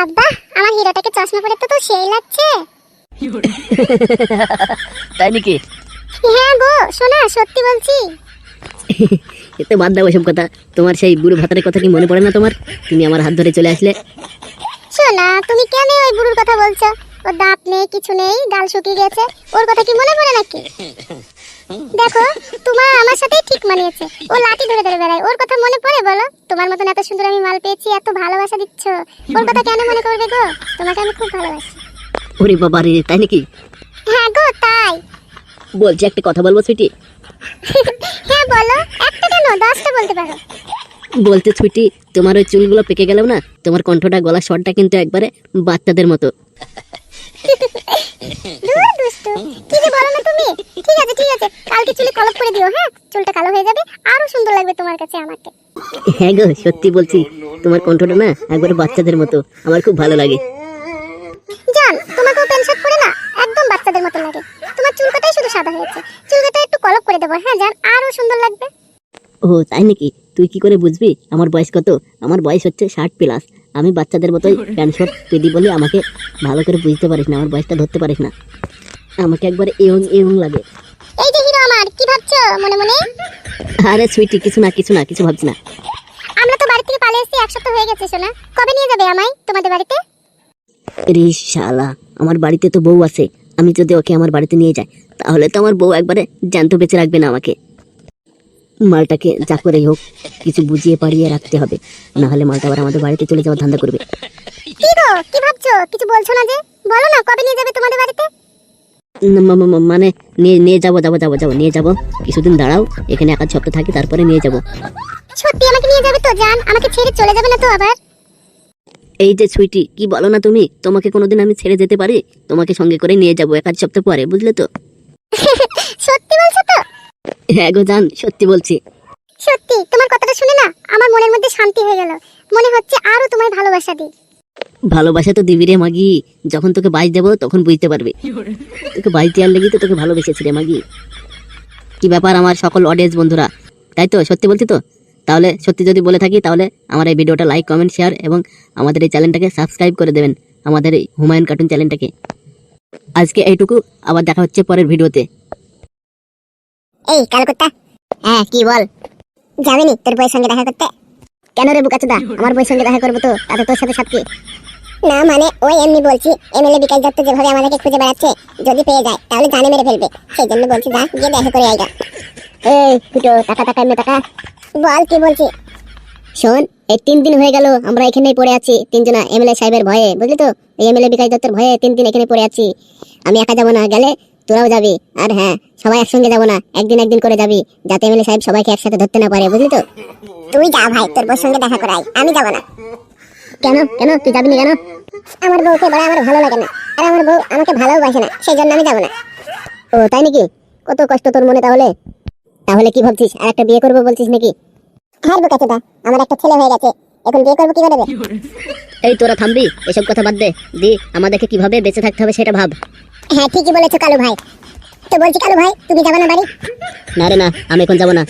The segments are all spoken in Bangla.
বাবা আমার হিরোটাকে চশমা পরে তো তো সেই লাগছে। তাই নাকি? হ্যাঁ গো শোনা সত্যি বলছি। এতে বাদ দাও কথা। তোমার সেই বুড়ো ভাতারের কথা কি মনে পড়ে না তোমার? তুমি আমার হাত ধরে চলে আসলে। শোনা তুমি কেন ওই বুড়োর কথা বলছো? ওর দাঁত নেই কিছু নেই গাল শুকিয়ে গেছে। ওর কথা কি মনে পড়ে নাকি? দেখো তোমার আমার সাথে ঠিক মানিয়েছে। ও লাঠি ধরে ধরে বেড়ায়। ওর কথা মনে পড়ে বলো? তোমার মতন এত সুন্দর আমি মাল পেয়েছি এত ভালোবাসা দিচ্ছ। ওর কথা কেন মনে করবে গো? তোমাকে আমি খুব ভালোবাসি। ওরে বাবা রে তাই নাকি? হ্যাঁ গো তাই। বলছি একটা কথা বলব সুইটি? হ্যাঁ বলো। একটা কেন? দশটা বলতে পারো। বলতে সুইটি তোমার ওই চুলগুলো পেকে গেলেও না তোমার কণ্ঠটা গলা স্বরটা কিন্তু একবারে বাচ্চাদের মতো। দূর দুষ্টু কি যে বলো না তুমি? ঠিক আছে ঠিক আছে কালকে চুলে কলপ করে দিও হ্যাঁ? চুলটা কালো হয়ে যাবে আরও সুন্দর লাগবে তোমার কাছে আমাকে। হ্যাঁ গো সত্যি বলছি তোমার কণ্ঠটা না একবারে বাচ্চাদের মতো আমার খুব ভালো লাগে। জান তোমাকেও প্যান্ট শার্ট পরে না একদম বাচ্চাদের মতো লাগে। তোমার চুল কাটাই শুধু সাদা হয়েছে? চুল কাটা একটু কলপ করে দেবো হ্যাঁ জান? আরও সুন্দর লাগবে। ও তাই নাকি? তুই কি করে বুঝবি? আমার বয়স কত? আমার বয়স হচ্ছে ষাট প্লাস আমি বাচ্চাদের মতোই প্যান্ট শার্ট পেদি বলে আমাকে ভালো করে বুঝতে পারিস না আমার বয়সটা ধরতে পারিস না। আমাকে একবারে এরং এরং লাগে। এই যে হিরো আমার কি ভাবছ মনে মনে? আরে সুইটি কিছু না কিছু না কিছু ভাবছি না। আমরা তো বাড়ি থেকে পালিয়ে এসেছি এক সপ্তাহ হয়ে গেছে শোনা। কবে নিয়ে যাবে আমায় তোমাদের বাড়িতে? রে শালা আমার বাড়িতে তো বউ আছে। আমি যদি ওকে আমার বাড়িতে নিয়ে যাই তাহলে তো আমার বউ একবারে জ্যান্ত বেঁচে রাখবে না আমাকে। মালটাকে যা করেই হোক কিছু বুঝিয়ে পারিয়ে রাখতে হবে। না হলে মালটা আবার আমাদের বাড়িতে চলে যাওয়ার ধান্দা করবে। কি গো কি ভাবছ? কিছু বলছো না যে? বলো না কবে নিয়ে যাবে তোমাদের বাড়িতে? মানে নিয়ে নিয়ে যাব যাব যাব যাব নিয়ে যাব। কিছুদিন দাঁড়াও এখানে একা সপ্তাহ থাকি তারপরে নিয়ে যাব। সত্যি আমাকে নিয়ে যাবে তো জান আমাকে ছেড়ে চলে যাবে না তো আবার? এই যে সুইটি কি বলো না তুমি? তোমাকে কোনোদিন আমি ছেড়ে যেতে পারি? তোমাকে সঙ্গে করে নিয়ে যাব এক আধ সপ্তাহ পরে বুঝলে তো? সত্যি বলছো তো? হ্যাঁ গো জান সত্যি বলছি। সত্যি? তোমার কথাটা শুনে না আমার মনের মধ্যে শান্তি হয়ে গেল। মনে হচ্ছে আরও তোমায় ভালোবাসা দিই। ভালোবাসা তো দিবি রে মাগি। যখন তোকে বাইশ দেবো তখন বুঝতে পারবি। তোকে বাইশ দেওয়ার লেগে তো তোকে ভালোবেসেছি রে মাগি। কি ব্যাপার আমার সকল অডিয়েন্স বন্ধুরা? তাই তো সত্যি বলছি তো? তাহলে সত্যি যদি বলে থাকি তাহলে আমার এই ভিডিওটা লাইক কমেন্ট শেয়ার এবং আমাদের এই চ্যানেলটাকে সাবস্ক্রাইব করে দেবেন। আমাদের এই হুমায়ুন কার্টুন চ্যানেলটাকে আজকে এইটুকু আবার দেখা হচ্ছে পরের ভিডিওতে। এই কালকুত্তা হ্যাঁ কি বল? যাবেনি তোর বইয়ের সঙ্গে দেখা করতে? কেন রে বুকাচুদা? আমার বইয়ের সঙ্গে দেখা করব তো তাতে তোর সাথে সাথে না মানে ওই এমনি বলছি এমএলএ বিকাশ দত্ত যেভাবে আমাদেরকে খুঁজে বেড়াচ্ছে যদি পেয়ে যায় তাহলে জানে মেরে ফেলবে। সেই জন্য বলছি যা গিয়ে দেখা করে আইগা এই ফুটো টাকা টাকা এমনি টাকা বল কি বলছি? শোন এই তিন দিন হয়ে গেল আমরা এখানেই পড়ে আছি তিনজনা এমএলএ সাহেবের ভয়ে বুঝলি তো? এই এমএলএ বিকাশ দত্তের ভয়ে তিন দিন এখানে পড়ে আছি। আমি একা যাব না গেলে তোরাও যাবি। আর হ্যাঁ সবাই একসঙ্গে যাব না। একদিন একদিন করে যাবি যাতে এমএলএ সাহেব সবাইকে একসাথে ধরতে না পারে বুঝলি তো? তুই যা ভাই তোর বউর সঙ্গে দেখা করাই। আমি যাব না। কেন? কেন? তুই যাবি না কেন? আমার বউকে বড় আমার ভালো লাগে না। আর আমার বউ আমাকে ভালোবাসে না সেই জন্য আমি যাব না। ও তাই নাকি? কত কষ্ট তোর মনে তাহলে? তাহলে কি ভাবছিস আর একটা বিয়ে করব বলছিস নাকি? হ্যাঁ বুকাচুদা আমার একটা ছেলে হয়ে গেছে। এখন বিয়ে করব কি করে এই তোরা থামবি এসব কথা বাদ দে। দি আমাদেরকে কীভাবে বেঁচে থাকতে হবে সেটা ভাব। হ্যাঁ ঠিকই বলেছ কালু ভাই। তো বলছি কালু ভাই তুমি যাবে না বাড়ি? না রে না আমি এখন যাব না।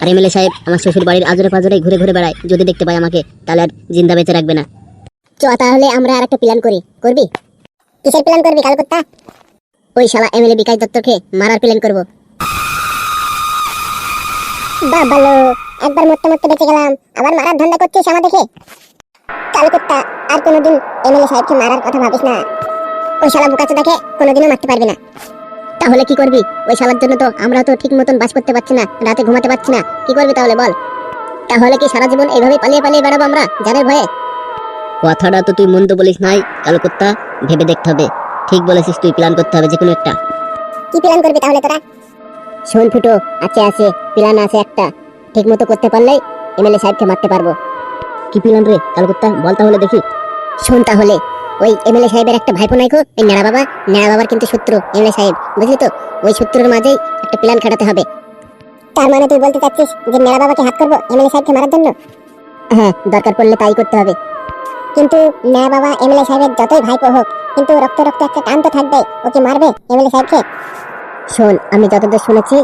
আর এমএলএ সাহেব আমার শ্বশুর বাড়ির আজরে পাজরে ঘুরে ঘুরে বেড়ায় যদি দেখতে পায় আমাকে তাহলে আর জিন্দা বেঁচে রাখবে না। চ তাহলে আমরা আর একটা প্ল্যান করি। করবি? কিসের প্ল্যান করবি কালকুত্তা? ওই শালা এমএলএ বিকাশ দত্তকে মারার প্ল্যান করব। বাবালো একবার মরতে মরতে বেঁচে গেলাম। আবার মারার ধান্দা করছিস আমাদেরকে কালকুত্তা আর কোনোদিন এমএলএ সাহেবকে মারার কথা ভাবিস না। ওই শালা বুকাচোদাকে কোনোদিনও মারতে পারবি না। তাহলে কি করবি? ওই শালার জন্য তো আমরা তো ঠিক মতন বাস করতে পারছি না রাতে ঘুমাতে পারছি না। কি করবি তাহলে বল। তাহলে কি সারা জীবন এইভাবে পালিয়ে পালিয়ে বেড়াবো আমরা জানের ভয়ে? কথাটা তো তুই মন্দ বলিস নাই কালকুত্তা ভেবে দেখতে হবে। ঠিক বলেছিস তুই প্ল্যান করতে হবে যে কোনো একটা। কি প্ল্যান করবি তাহলে তোরা? শোন ফুটো আছে আছে প্ল্যান আছে একটা। ঠিক মতো করতে পারলেই এমএলএ সাহেবকে মারতে পারব। কি প্ল্যান রে কালকুত্তা বল তাহলে দেখি। শোন তাহলে ওই এমএলএ সাহেবের একটা ভাইপো নাইকো ওই নেড়া বাবা নেড়া বাবার কিন্তু শত্রু এমএলএ সাহেব বুঝলি তো? ওই শত্রুর মাঝেই একটা প্ল্যান খাটাতে হবে। তার মানে তুই বলতে চাচ্ছিস যে নেড়া বাবাকে হাত করব এমএলএ সাহেবকে মারার জন্য? হ্যাঁ দরকার পড়লে তাই করতে হবে। কিন্তু নেড়া বাবা এমএলএ সাহেবের যতই ভাইপো হোক কিন্তু রক্ত রক্ত একটা টান তো থাকবে ওকে মারবে এমএলএ সাহেবকে? শোন আমি যতদূর শুনেছি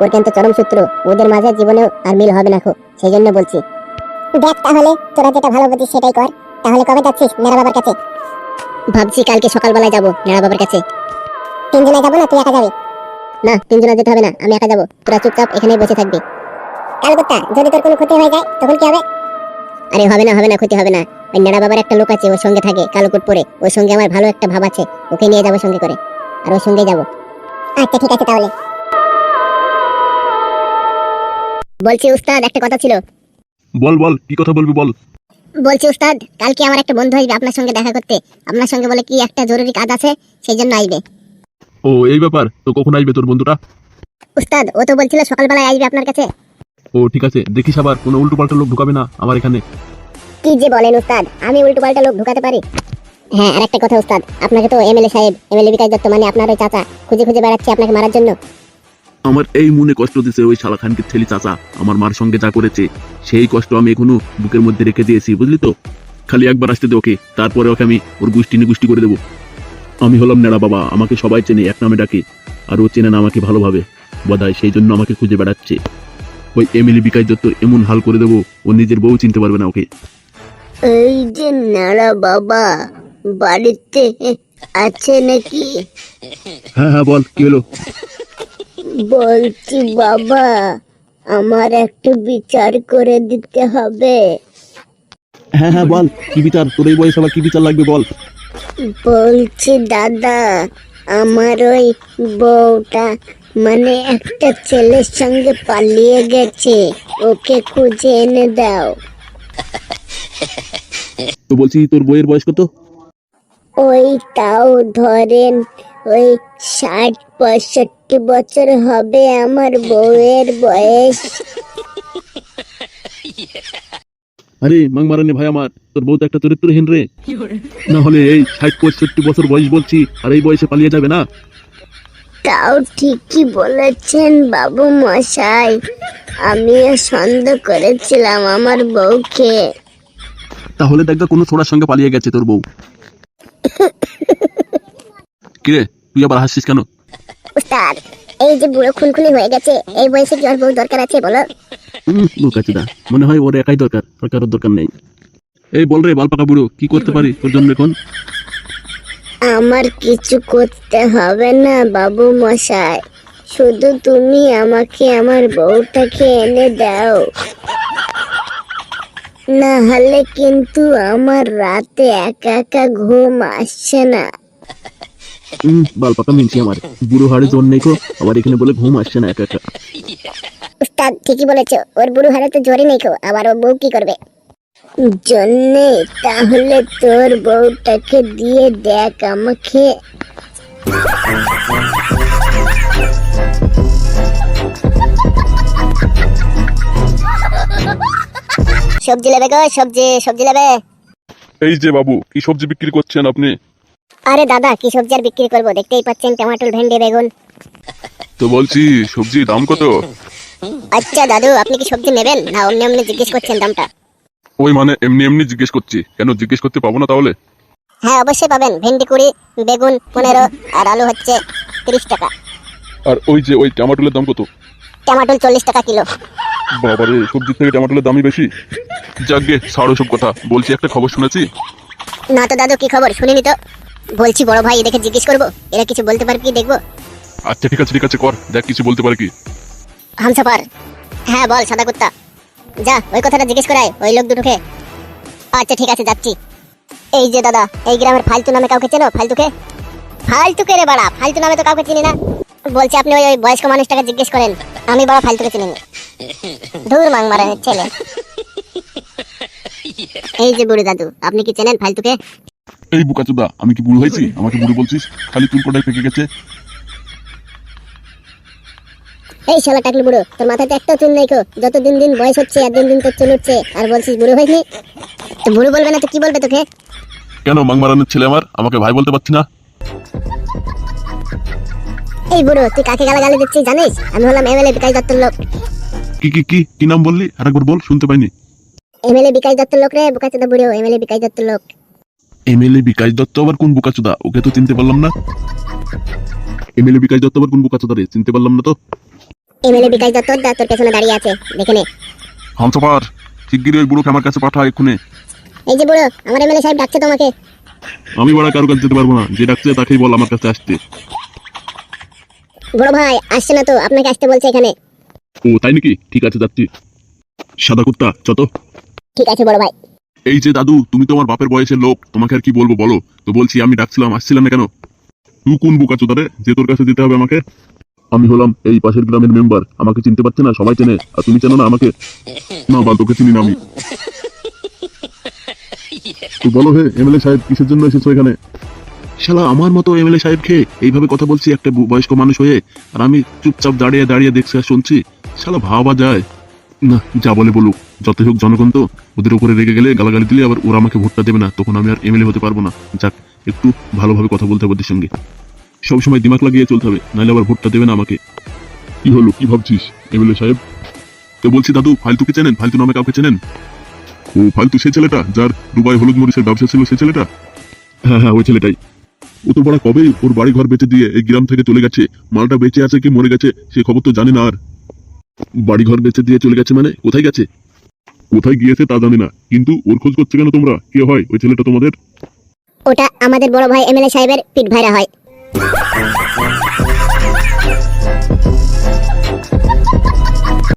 ওর কিন্তু চরম সূত্র ওদের মাঝে জীবনেও আর মিল হবে না খো সেই জন্য বলছি। দেখ তাহলে তোরা যেটা ভালো বুঝিস সেটাই কর। তাহলে কবে যাচ্ছিস নেড়া বাবার কাছে? ভাবছি কালকে সকালবেলায় যাব নেড়া বাবার কাছে। তিনজনে যাব না তুই একা যাবি? না তিনজনে যেতে হবে না আমি একা যাব। তোরা চুপচাপ এখানেই বসে থাকবি। কালকুত্তা যদি তোর কোনো ক্ষতি হয়ে যায় তখন কি হবে? আরে হবে না হবে না ক্ষতি হবে না। ওই নেড়া বাবার একটা লোক আছে ওর সঙ্গে থাকে কালোকুট পরে ওর সঙ্গে আমার ভালো একটা ভাব আছে ওকে নিয়ে যাব সঙ্গে করে। আর ওর সঙ্গে যাব। আচ্ছা ঠিক আছে তাহলে। বলছি উস্তাদ একটা কথা ছিল। বল বল কি কথা বলবি বল? বলছি উস্তাদ কালকে আমার একটা বন্ধু আসবে আপনার সঙ্গে দেখা করতে। আপনার সঙ্গে বলে কি একটা জরুরি কাজ আছে সেই জন্য আসবে। ও এই ব্যাপার? তো কখন আসবে তোর বন্ধুটা? উস্তাদ ও তো বলছিল সকালবেলায় আসবে আপনার কাছে। ও ঠিক আছে দেখিস আবার কোনো উল্টো পাল্টা লোক ঢুকাবে না আমার এখানে। কি যে বলেন উস্তাদ আমি উল্টো পাল্টা লোক ঢুকাতে পারি? হ্যাঁ আর একটা কথা উস্তাদ আপনাকে তো এমএলএ সাহেব এমএলএ বিকাশ দত্ত মানে আপনার ওই চাচা খুঁজে খুঁজে বেড়াচ্ছে আপনাকে মারার জন্য। আমার এই মনে কষ্ট দিছে ওই শালা খানকে ছেলে চাচা আমার মার সঙ্গে যা করেছে সেই কষ্ট আমি এখনও বুকের মধ্যে রেখে দিয়েছি বুঝলি তো? খালি একবার আসতে দে ওকে তারপরে ওকে আমি ওর গুষ্টি নিগুষ্টি করে দেবো। আমি হলাম নেড়া বাবা আমাকে সবাই চেনে এক নামে ডাকে আর ও চেনে না আমাকে ভালোভাবে। বোধহয় সেই জন্য আমাকে খুঁজে বেড়াচ্ছে। ওই এমএলএ বিকাশ দত্ত এমন হাল করে দেবো ও নিজের বউ চিনতে পারবে না ওকে। এই যে নাড়া বাবা বাড়িতে আছে নাকি? হ্যাঁ হ্যাঁ বল কি হলো? বলছি বাবা আমার একটু বিচার করে দিতে হবে। হ্যাঁ হ্যাঁ বল কি বিচার? তোর এই বয়সে আবার কি বিচার লাগবে বল? বলছি দাদা আমার ওই বউটা মানে একটা ছেলের সঙ্গে পালিয়ে গেছে ওকে খুঁজে এনে দাও। তো বলছি তোর বইয়ের বয়স কত? ওই তাও ধরেন ওই ষাট পঁয়ষট্টি বছর হবে আমার বউয়ের বয়স। আরে মাং মারানি ভাই আমার তোর বউ তো একটা চরিত্রহীন রে। না হলে এই ষাট পঁয়ষট্টি বছর বয়স বলছি আর এই বয়সে পালিয়ে যাবে না। তাও ঠিকই বলেছেন বাবু মশাই। আমিও সন্দেহ করেছিলাম আমার বউকে। তাহলে দেখবে কোনো ছোড়ার সঙ্গে পালিয়ে গেছে তোর বউ। কিরে তুই আবার হাসছিস কেন? উস্তাদ এই যে বুড়ো খুনখুনি হয়ে গেছে এই বয়সে কি ওর বউ দরকার আছে বলো? বোকাচুদা মনে হয় ওর একাই দরকার আর কারোর দরকার নেই। এই বল রে বাল পাকা বুড়ো কি করতে পারি তোর জন্য এখন? আমার কিছু করতে হবে না বাবু মশাই। শুধু তুমি আমাকে আমার বউটাকে এনে দাও। না হলে কিন্তু আমার রাতে একা একা ঘুম আসছে না। বাল পাকা মিনছি আমার। বুড়ো হাড়ে জোর নেই আবার এখানে বলে ঘুম আসছে না একা একা। উস্তাদ ঠিকই বলেছ। ওর বুড়ো হারে তো জোরে নেই আবার ও বউ কি করবে? জন্যে তাহলে তোর বউটাকে দিয়ে দেখ আমাকে। সবজি নেবে গো সবজি সবজি নেবে। এই যে বাবু কি সবজি বিক্রি করছেন আপনি? আরে দাদা কি সবজি আর বিক্রি করব? দেখতেই পাচ্ছেন টমেটো ভেন্ডি বেগুন। তো বলছি সবজির দাম কত? আচ্ছা দাদু আপনি কি সবজি নেবেন? না অন্য এমনি জিজ্ঞেস করছেন দামটা। ওই মানে এমনি এমনি জিজ্ঞেস করছি। কেন জিজ্ঞেস করতে পাবো না তাহলে? হ্যাঁ অবশ্যই পাবেন। ভেন্ডি কুড়ি বেগুন পনেরো আর আলু হচ্ছে তিরিশ টাকা। আর ওই যে ওই টমাটোলের দাম কত? টমেটো চল্লিশ টাকা কিলো। বাবারে সবজির থেকে টমাটোলের দামই বেশি? যাকগে ছাড়ো সব কথা। বলছি একটা খবর শুনেছি? না তো দাদু কি খবর? শুনিনি তো। বলছি বড় ভাই এদেরকে জিজ্ঞেস করব? এরা কিছু বলতে পারবে কি দেখব? আচ্ছা ঠিক আছে ঠিক আছে কর। দেখ কিছু বলতে পারে কি। হামসাফার। হ্যাঁ বল সাদা কুত্তা। যা ওই কথাটা জিজ্ঞেস করাই ওই লোক দুটোকে। আচ্ছা ঠিক আছে যাচ্ছি। এই যে দাদা এই গ্রামের ফালতু নামে কাউকে চেনো? ফালতুকে? ফালতুকে রে বাড়া? ফালতু নামে তো কাউকে চিনি না। বলছি আপনি ওই ওই বয়স্ক মানুষটাকে জিজ্ঞেস করেন। আমি বড় ফালতুকে চিনি না। ধুর মাং মারানের ছেলে এই যে বুড়ি দাদু আপনি কি চেনেন ফালতুকে? এই বুকাচুদা আমি কি বুড়ো হয়েছি? আমাকে বুড়ো বলছিস? খালি চুল কটাই পেকে গেছে। এই শালা টাকলি বুড়ো তোর মাথাতে একটা চুল নেই কো যত দিন দিন বয়স হচ্ছে আর দিন দিন তোর চুল উঠছে আর বলছিস বুড়ো হয়নি তো বুড়ো বলবে না তো কি বলবে তোকে? কেন মাংমারানের ছেলে আমার? আমাকে ভাই বলতে পারছি না। এই বুড়ো তুই কাকে গালাগালি দিচ্ছিস জানিস? আমি হলাম এমএলএ বিকাশ দত্তর লোক। কি কি কি কি নাম বললি? আরেকবার বল শুনতে পাইনি। এমএলএ বিকাশ দত্তর লোক রে বুকাচোদা বুড়ো এমএলএ বিকাশ দত্তর লোক। এমএলএ বিকাশ দত্ত আবার কোন বুকাচুদা? ওকে তো চিনতে পারলাম না। এমএলএ বিকাশ দত্ত আবার কোন বুকাচুদা রে? চিনতে পারলাম না তো। এমএলএ বিকাশ দত্তর দা তোর পেছনে দাঁড়িয়ে আছে দেখে নে। হামসাফার শিগগিরই ওই বুড়োকে আমার কাছে পাঠা এক্ষুনি। এই যে বুড়ো আমার এমএলএ সাহেব ডাকছে তোমাকে। আমি বড় কারও কাছে যেতে পারব না। যে ডাকছে তাকেই বল আমার কাছে আসতে। বড় ভাই আসছে না তো আপনাকে আসতে বলছে এখানে। ও তাই নাকি? ঠিক আছে যাচ্ছি। সাদা কুত্তা চত। ঠিক আছে বড় ভাই। এই যে দাদু, তুমি তো আমার বাপের বয়সের লোক, তোমাকে আর কি বলব বলো? তো বলছি, আমি ডাকছিলাম, আসছিলাম না কেন? তুই কোন বুকা চোদারে, যে তোর কাছে যেতে হবে আমাকে? আমি হলাম এই পাশের গ্রামের মেম্বার আমাকে চিনতে পারছে না, সবাই চেনে, আর তুমি চেনো না আমাকে? না বা তোকে চিনি না আমি। তো বলো হে এমএলএ সাহেব কিসের জন্য এসেছ এখানে? শালা, আমার মতো এমএলএ সাহেব খেয়ে এইভাবে কথা বলছি একটা বয়স্ক মানুষ হয়ে, আর আমি চুপচাপ দাঁড়িয়ে দাঁড়িয়ে দেখছি আর শুনছি, শালা, ভাবা যায়। না, যা বলে বলুক। যতই হোক জনগণ তো ওদের উপরে রেগে গেলে গালাগালি দিলে আবার ওরা আমাকে ভোটটা দেবে না, তখন আমি আর এমএলএ হতে পারব না। যাক, একটু ভালোভাবে কথা বলতে হবে ওদের সঙ্গে। সবসময় দিমাগ লাগিয়ে চলতে হবে, নাহলে আবার ভোটটা দেবে না আমাকে। কি হলো, কি ভাবছিস, এমএলএ সাহেব? তো বলছি, দাদু ফালতুকে চেনেন? ফালতু নামে কাউকে চেনেন? ও, ফালতু সে ছেলেটা, যার দুবাই হলুদ মরিচের ব্যবসা ছিল সেই ছেলেটা? হ্যাঁ হ্যাঁ ওই ছেলেটাই। ও তো বড় কবেই ওর বাড়ি ঘর বেঁচে দিয়ে এই গ্রাম থেকে চলে গেছে। মালটা বেঁচে আছে কি মরে গেছে, সে খবর তো জানি না আর। বাড়ি ঘর বেঁচে দিয়ে চলে গেছে মানে? কোথায় গেছে? কোথায় গিয়েছে তা জানি না। কিন্তু ওর খোঁজ করছে কেন তোমরা? কে হয়? ওই ছেলেটা তোমাদের? ওটা আমাদের বড় ভাই এমএলএ সাহেবের পিঠ ভাইরা হয়।